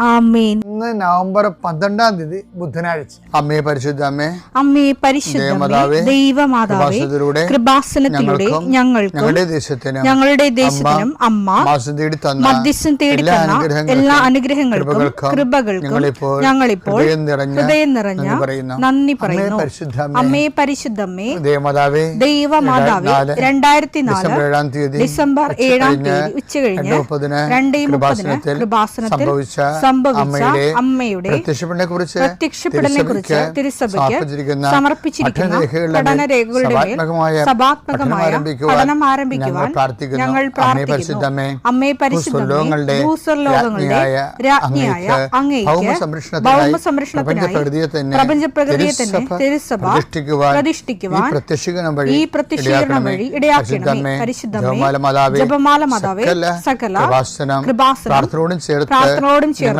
ഇന്ന് നവംബർ പന്ത്രണ്ടാം തീയതി ബുധനാഴ്ച. അമ്മേ പരിശുദ്ധ അമ്മേ അമ്മേ പരിശുദ്ധമേ ദൈവമാതാവേ കൃപാസനത്തിലൂടെ ഞങ്ങൾക്കും ഞങ്ങളുടെ ദേശത്തിനും ഞങ്ങളുടെ ദേശത്തിനും അമ്മ മാസം തേടി തന്ന മധ്യസ്ഥം തേടി എല്ലാ തന്ന അനുഗ്രഹങ്ങൾക്കും, എല്ലാ അനുഗ്രഹങ്ങൾക്കും കൃപകൾക്കും ഞങ്ങളിപ്പോൾ ഞങ്ങളിപ്പോൾ ഹൃദയം നിറഞ്ഞ ഹൃദയം നിറഞ്ഞ നന്ദി പറയുന്നു. അമ്മയെ അമ്മേ പരിശുദ്ധ പരിശുദ്ധമ്മേ ദേവമാതാവേ ദൈവമാതാവേ രണ്ടായിരത്തി നാല് ഡിസംബർ ഏഴാം തീയതി ഡിസംബർ ഉച്ച ഏഴാം കഴിഞ്ഞ് തീയതി ഉച്ച കഴിഞ്ഞ് രണ്ടേ മുപ്പതിന് കൃപാസനത്തിൽ സംഭവിച്ച സംഭവിച്ച അമ്മയുടെ അമ്മയുടെ പ്രത്യക്ഷപ്പെടലിനെ കുറിച്ച് കുറിച്ച് തിരുസഭയ്ക്ക് സമർപ്പിച്ചിരിക്കുന്ന മേൽ സഭാത്മകമായ പഠനം ആരംഭിക്കുവാൻ ഞങ്ങൾ പ്രാർത്ഥിക്കുന്നു. പരിശുദ്ധമേ, ഭൂസ്വർലോകങ്ങളുടെ രാജ്ഞിയായ അങ്ങേക്ക് പ്രപഞ്ചപ്രകൃതിയെ തന്നെ തിരുസഭ പ്രതിഷ്ഠിക്കുവാൻ ഈ പ്രത്യക്ഷീകരണം വഴി ഇടയാക്കണമേ. പരിശുദ്ധമേ ജപമാല മാതാവേ സകല കൃപാസനം പ്രാർത്ഥനയോടും ചേർത്ത്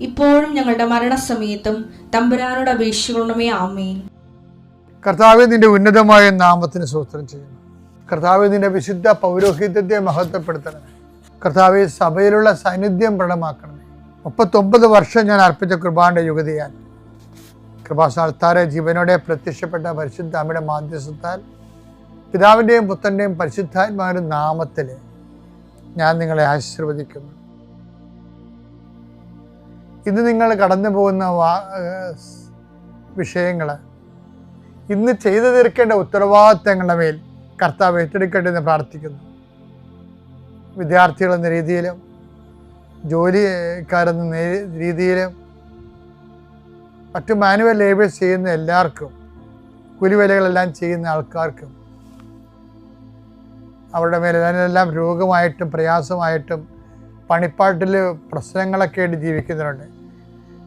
ഇപ്പോഴും ഞങ്ങളുടെ മരണസമയത്തും തമ്പുരാനോട് അപേക്ഷിക്കണമേ ആമേൻ. കർത്താവ് നിന്റെ ഉന്നതമായ നാമത്തിന് സൂത്രം ചെയ്യുന്നു. കർത്താവ് നിന്റെ വിശുദ്ധ പൗരോഹിത്യത്തെ മഹത്വപ്പെടുത്തണമേ. കർത്താവ് സഭയിലുള്ള സാന്നിധ്യം പ്രകടമാക്കണമേ. മുപ്പത്തൊമ്പത് വർഷം ഞാൻ അർപ്പിച്ച കൃപാന്റെ യുഗതിയാൽ കൃപാസ്ഥാനത്താരെ ജീവനോടെ പ്രത്യക്ഷപ്പെട്ട പരിശുദ്ധ അമ്മയുടെ മാധ്യസ്ഥത്താൽ പിതാവിന്റെയും പുത്രന്റെയും പരിശുദ്ധാത്മാവിന്റെ നാമത്തിൽ ഞാൻ നിങ്ങളെ ആശീർവദിക്കുന്നു. ഇന്ന് നിങ്ങൾ കടന്നു പോകുന്ന വാ വിഷയങ്ങൾ ഇന്ന് ചെയ്തു തീർക്കേണ്ട ഉത്തരവാദിത്തങ്ങളുടെ മേൽ കർത്താവ് ഏറ്റെടുക്കട്ടെ എന്ന് പ്രാർത്ഥിക്കുന്നു. വിദ്യാർത്ഥികൾ എന്ന രീതിയിലും ജോലിക്കാരെന്ന രീതിയിലും മറ്റു മാനുവൽ ലേബേഴ്സ് ചെയ്യുന്ന എല്ലാവർക്കും കൂലിവേലകളെല്ലാം ചെയ്യുന്ന ആൾക്കാർക്കും അവരുടെ അതിനെല്ലാം രോഗമായിട്ടും പ്രയാസമായിട്ടും പണിപ്പാട്ടിൽ പ്രശ്നങ്ങളൊക്കെ ആയിട്ട് ജീവിക്കുന്നവരുണ്ട്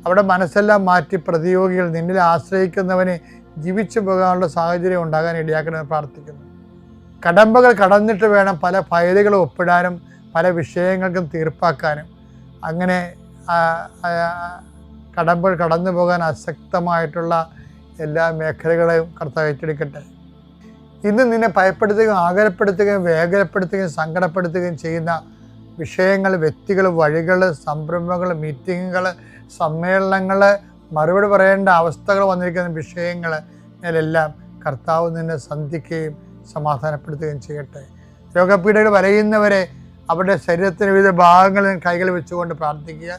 അവിടെ മനസ്സെല്ലാം മാറ്റി പ്രതിയോഗികൾ നിന്നിൽ ആശ്രയിക്കുന്നവനെ ജീവിച്ചു പോകാനുള്ള സാഹചര്യം ഉണ്ടാകാൻ ഇടയാക്കണമെന്ന് പ്രാർത്ഥിക്കുന്നു. കടമ്പകൾ കടന്നിട്ട് വേണം പല ഫയലുകളും ഒപ്പിടാനും പല വിഷയങ്ങൾക്കും തീർപ്പാക്കാനും. അങ്ങനെ കടമ്പകൾ കടന്നു പോകാൻ അശക്തമായിട്ടുള്ള എല്ലാ മേഖലകളെയും കർത്താവ് ഏറ്റെടുക്കട്ടെ. ഇന്ന് നിന്നെ ഭയപ്പെടുത്തുകയും ആകരപ്പെടുത്തുകയും വേഗരപ്പെടുത്തുകയും സങ്കടപ്പെടുത്തുകയും ചെയ്യുന്ന വിഷയങ്ങൾ വ്യക്തികൾ വഴികൾ സംരംഭങ്ങൾ മീറ്റിങ്ങുകൾ സമ്മേളനങ്ങൾ മറുപടി പറയേണ്ട അവസ്ഥകൾ വന്നിരിക്കുന്ന വിഷയങ്ങൾ എല്ലാം കർത്താവ് നിന്നെ സന്ധിക്കുകയും സമാധാനപ്പെടുത്തുകയും ചെയ്യട്ടെ. രോഗപീഠകൾ വരയുന്നവരെ അവരുടെ ശരീരത്തിന് വിവിധ ഭാഗങ്ങളിൽ കൈകൾ വെച്ചുകൊണ്ട് പ്രാർത്ഥിക്കുക.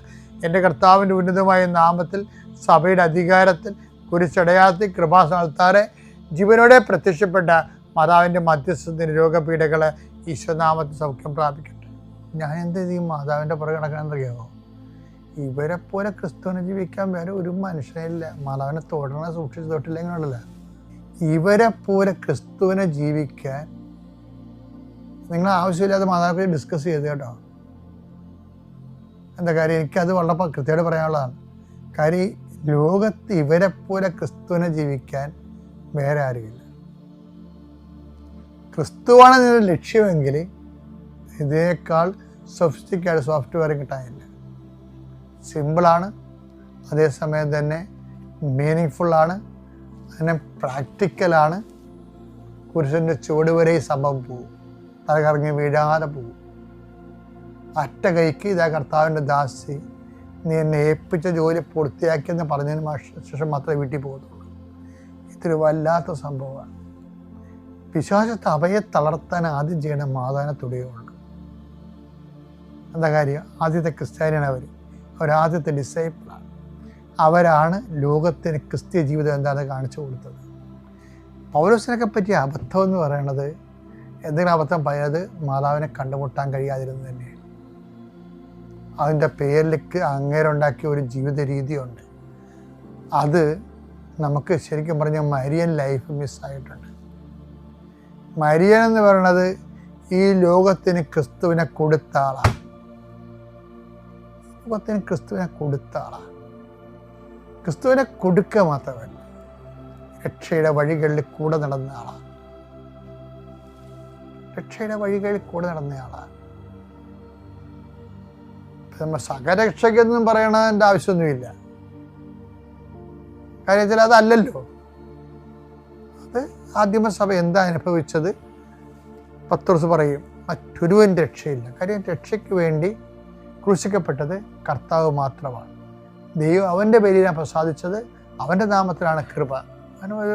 എന്റെ കർത്താവിന്റെ ഉന്നതമായ നാമത്തിൽ സഭയുടെ അധികാരത്തിൽ കുരിശടയാത്തി കൃപാസനത്താറെ ജീവനോടെ പ്രത്യക്ഷപ്പെട്ട മാതാവിന്റെ മധ്യസ്ഥത്തിന് രോഗപീഠകളെ ഈശ്വനാമത്തിൽ സൗഖ്യം പ്രാപിക്കട്ടെ. ഞാൻ എന്ത് ചെയ്യും മാതാവിന്റെ പുറകെ നടക്കണമെന്നറിയാമോ ഇവരെ പോലെ ക്രിസ്തുവിനെ ജീവിക്കാൻ വേറെ ഒരു മനുഷ്യനില്ല മാതാവിനെ തൊടണ സൂക്ഷിച്ച് തൊട്ടില്ലെങ്കിലുള്ളല്ല ഇവരെ പോലെ ക്രിസ്തുവിനെ ജീവിക്കാൻ നിങ്ങൾ ആവശ്യമില്ലാതെ മാതാപിതാക്കളെ ഡിസ്കസ് ചെയ്ത് കേട്ടോ. എന്താ കാര്യം? എനിക്കത് വളരെ കൃത്യമായിട്ട് പറയാനുള്ളതാണ്. കാര്യം ലോകത്ത് ഇവരെ പോലെ ക്രിസ്തുവിനെ ജീവിക്കാൻ വേറെ ആരുമില്ല. ക്രിസ്തുവാണ് നിന്റെ ലക്ഷ്യമെങ്കിൽ ഇതിനേക്കാൾ സൊഫിസ്റ്റിക്കായിട്ട് സോഫ്റ്റ്വെയർ കിട്ടാനില്ല സിമ്പിളാണ് അതേസമയം തന്നെ മീനിങ് ഫുള്ളാണ് അതിനെ പ്രാക്ടിക്കലാണ്. പുരുഷന്റെ ചുവട് വരെ ഈ സംഭവം പോകും തലകറങ്ങി വീഴാതെ പോകും അറ്റ കൈക്ക് ഇതാ കർത്താവിന്റെ ദാസി നീ എന്നെ ഏൽപ്പിച്ച ജോലി പൂർത്തിയാക്കിയെന്ന് പറഞ്ഞതിന് ശേഷം മാത്രമേ വീട്ടിൽ പോകത്തുള്ളൂ ഇതൊരു വല്ലാത്ത സംഭവമാണ്. വിശ്വാസത്തെ അവയെ തളർത്താൻ ആദ്യം ചെയ്യണം തുടയുള്ളൂ എന്താ കാര്യം? ആദ്യത്തെ ക്രിസ്ത്യാനിയാണ് അവർ അവരാദ്യത്തെ ഡിസൈപ്പിളാണ് അവരാണ് ലോകത്തിന് ക്രിസ്ത്യ ജീവിതം എന്താണെന്ന് കാണിച്ചു കൊടുത്തത്. പൗലോസിനൊക്കെ പറ്റിയ അബദ്ധം എന്ന് പറയുന്നത് എന്തെങ്കിലും അബദ്ധം? പറയുന്നത് മാതാവിനെ കണ്ടുമുട്ടാൻ കഴിയാതിരുന്നു തന്നെയാണ്. അതിന്റെ പേരിലേക്ക് അങ്ങേരുണ്ടാക്കിയ ഒരു ജീവിത രീതിയുണ്ട്. അത് നമുക്ക് ശരിക്കും പറഞ്ഞാൽ മരിയൻ ലൈഫ് മിസ്സായിട്ടുണ്ട് മരിയൻ എന്ന് പറയുന്നത് ഈ ലോകത്തിന് ക്രിസ്തുവിനെ കൊടുത്ത ആളാണ്. ലോകത്തിന് ക്രിസ്തുവിനെ കൊടുത്ത ആളാണ് ക്രിസ്തുവിനെ കൊടുക്കുക മാത്രമല്ല രക്ഷയുടെ വഴികളിൽ കൂടെ നടന്ന ആളാണ് രക്ഷയുടെ വഴികളിൽ കൂടെ നടന്ന ആളാണ് നമ്മൾ സകരക്ഷയ്ക്കൊന്നും പറയണതിന്റെ ആവശ്യമൊന്നുമില്ല. കാര്യത്തിൽ അതല്ലല്ലോ. അത് ആദ്യമസഭ എന്താ അനുഭവിച്ചത്? പത്രോസ് പറയും മറ്റൊരുവൻ രക്ഷയില്ല. കാര്യം രക്ഷയ്ക്ക് വേണ്ടി ക്രൂശിക്കപ്പെട്ടത് കർത്താവ് മാത്രമാണ്. ദൈവം അവന്റെ പേരിലാണ് പ്രസാദിച്ചത് അവന്റെ നാമത്തിലാണ് കൃപ.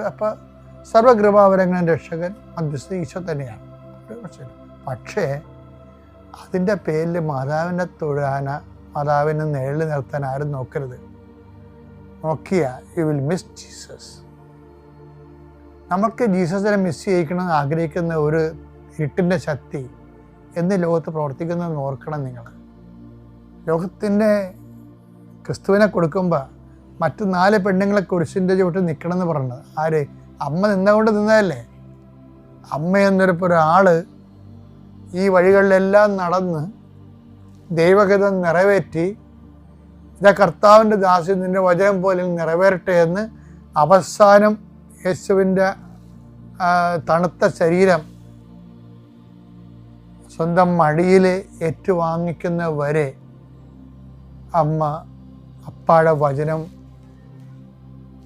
അപ്പോൾ സർവകൃപാവരങ്ങളും രക്ഷകൻ മധ്യസ്ഥ ഈശോ തന്നെയാണ്. പക്ഷേ അതിന്റെ പേരിൽ മാതാവിനെ തൊഴാന മാതാവിനെ നിഴലിൽ നിർത്താൻ ആരും നോക്കരുത്. നോക്കിയ യു വിൽ മിസ് ജീസസ് നമുക്ക് ജീസസിനെ മിസ് ചെയ്യിക്കണമെന്ന് ആഗ്രഹിക്കുന്ന ഒരു ഇരുട്ടിന്റെ ശക്തി എന്ന് ലോകത്ത് പ്രവർത്തിക്കുന്നതെന്ന് ഓർക്കണം നിങ്ങൾ. ലോകത്തിന്റെ ക്രിസ്തുവിനെ കൊടുക്കുമ്പോൾ മറ്റു നാല് പെണ്ണുങ്ങളെ കുരിശിന്റെ ചുവട്ടിൽ നിൽക്കണം എന്ന് പറഞ്ഞത്. ആര്? അമ്മ നിന്നുകൊണ്ട് നിന്നതല്ലേ? അമ്മ എന്നൊരു ഒരാൾ ഈ വഴികളിലെല്ലാം നടന്ന് ദൈവഗതം നിറവേറ്റി ഇതാ കർത്താവിന്റെ ദാസ്യം നിന്റെ വചനം പോലെ നിറവേറട്ടെ എന്ന് അവസാനം യേശുവിന്റെ തണുത്ത ശരീരം സ്വന്തം മടിയിൽ ഏറ്റുവാങ്ങിക്കുന്ന വരെ അമ്മ അപ്പാടെ വചനം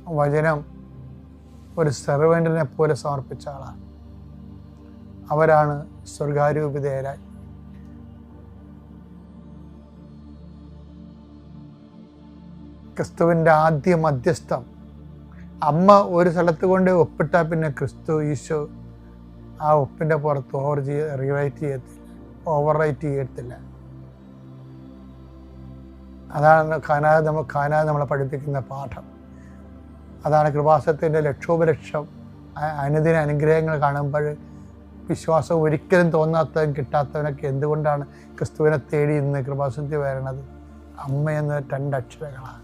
വചനം ഒരു സെർവന്റിനെ പോലെ സമർപ്പിച്ച ആളാണ്. അവരാണ് സ്വർഗാരൂപിതയരായി ക്രിസ്തുവിന്റെ ആദ്യ മധ്യസ്ഥം. അമ്മ ഒരു സ്ഥലത്ത് കൊണ്ട് ഒപ്പിട്ടാൽ പിന്നെ ക്രിസ്തു ഈശോ ആ ഒപ്പിന്റെ പുറത്ത് ഓവർ ചെയ്യ റീറൈറ്റ് ചെയ്യത്തില്ല ഓവർ റൈറ്റ് ചെയ്യത്തില്ല. അതാണ് കാനാ നമ്മൾ കാനാ നമ്മളെ പഠിപ്പിക്കുന്ന പാഠം. അതാണ് കൃപാസത്തിന്റെ ലക്ഷോപലക്ഷം. അനുദിന അനുഗ്രഹങ്ങൾ കാണുമ്പോൾ വിശ്വാസം ഒരിക്കലും തോന്നാത്തവൻ കിട്ടാത്തവനൊക്കെ എന്തുകൊണ്ടാണ് ക്രിസ്തുവിനെ തേടി ഇന്ന് കൃപാസത്തിൽ വരണത്? അമ്മ എന്ന രണ്ടക്ഷരങ്ങളാണ്